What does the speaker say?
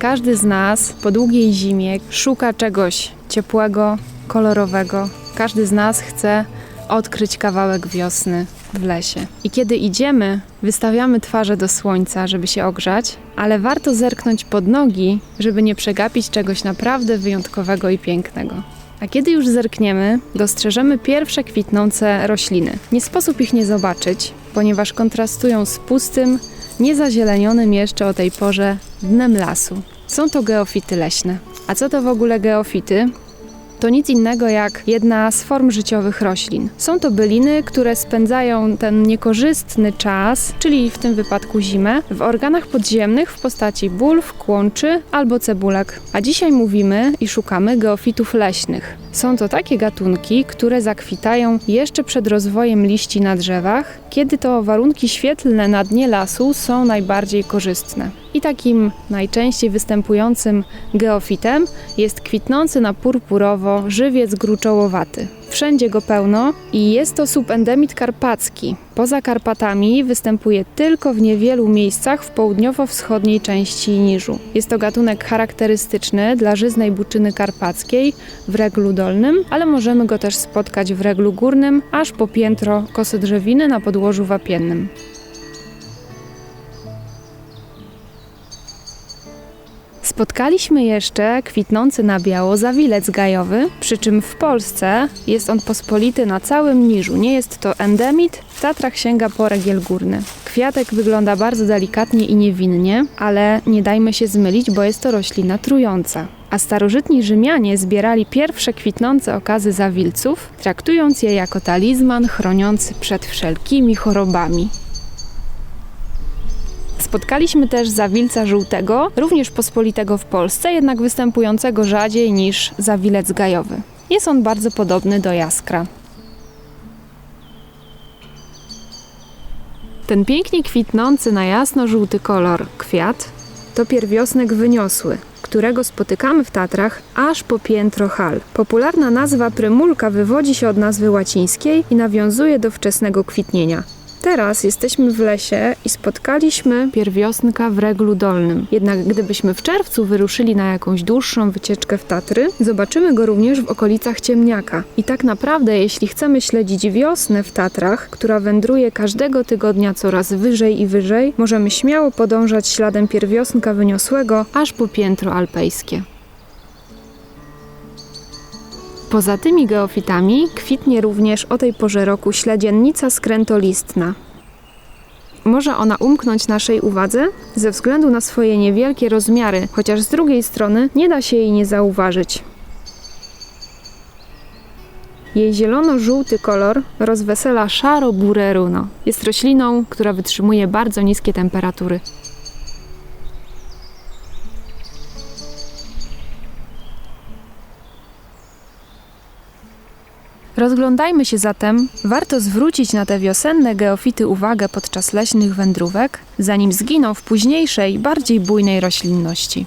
Każdy z nas po długiej zimie szuka czegoś ciepłego, kolorowego. Każdy z nas chce odkryć kawałek wiosny w lesie. I kiedy idziemy, wystawiamy twarze do słońca, żeby się ogrzać, ale warto zerknąć pod nogi, żeby nie przegapić czegoś naprawdę wyjątkowego i pięknego. A kiedy już zerkniemy, dostrzeżemy pierwsze kwitnące rośliny. Nie sposób ich nie zobaczyć, ponieważ kontrastują z pustym, niezazielenionym jeszcze o tej porze dnem lasu. Są to geofity leśne. A co to w ogóle geofity? To nic innego jak jedna z form życiowych roślin. Są to byliny, które spędzają ten niekorzystny czas, czyli w tym wypadku zimę, w organach podziemnych w postaci bulw, kłączy albo cebulek. A dzisiaj mówimy i szukamy geofitów leśnych. Są to takie gatunki, które zakwitają jeszcze przed rozwojem liści na drzewach, kiedy to warunki świetlne na dnie lasu są najbardziej korzystne. I takim najczęściej występującym geofitem jest kwitnący na purpurowo żywiec gruczołowaty. Wszędzie go pełno i jest to subendemit karpacki. Poza Karpatami występuje tylko w niewielu miejscach w południowo-wschodniej części Niżu. Jest to gatunek charakterystyczny dla żyznej buczyny karpackiej w reglu dolnym, ale możemy go też spotkać w reglu górnym, aż po piętro kosodrzewiny na podłożu wapiennym. Spotkaliśmy jeszcze kwitnący na biało zawilec gajowy, przy czym w Polsce jest on pospolity na całym niżu. Nie jest to endemit, w Tatrach sięga po regiel górny. Kwiatek wygląda bardzo delikatnie i niewinnie, ale nie dajmy się zmylić, bo jest to roślina trująca. A starożytni Rzymianie zbierali pierwsze kwitnące okazy zawilców, traktując je jako talizman chroniący przed wszelkimi chorobami. Spotkaliśmy też zawilca żółtego, również pospolitego w Polsce, jednak występującego rzadziej niż zawilec gajowy. Jest on bardzo podobny do jaskra. Ten pięknie kwitnący na jasno-żółty kolor kwiat to pierwiosnek wyniosły, którego spotykamy w Tatrach aż po piętro hal. Popularna nazwa prymulka wywodzi się od nazwy łacińskiej i nawiązuje do wczesnego kwitnienia. Teraz jesteśmy w lesie i spotkaliśmy pierwiosnka w reglu dolnym. Jednak gdybyśmy w czerwcu wyruszyli na jakąś dłuższą wycieczkę w Tatry, zobaczymy go również w okolicach Ciemniaka. I tak naprawdę, jeśli chcemy śledzić wiosnę w Tatrach, która wędruje każdego tygodnia coraz wyżej i wyżej, możemy śmiało podążać śladem pierwiosnka wyniosłego aż po piętro alpejskie. Poza tymi geofitami kwitnie również o tej porze roku śledziennica skrętolistna. Może ona umknąć naszej uwadze ze względu na swoje niewielkie rozmiary, chociaż z drugiej strony nie da się jej nie zauważyć. Jej zielono-żółty kolor rozwesela szaro-burę runo. Jest rośliną, która wytrzymuje bardzo niskie temperatury. Rozglądajmy się zatem, warto zwrócić na te wiosenne geofity uwagę podczas leśnych wędrówek, zanim zginą w późniejszej, bardziej bujnej roślinności.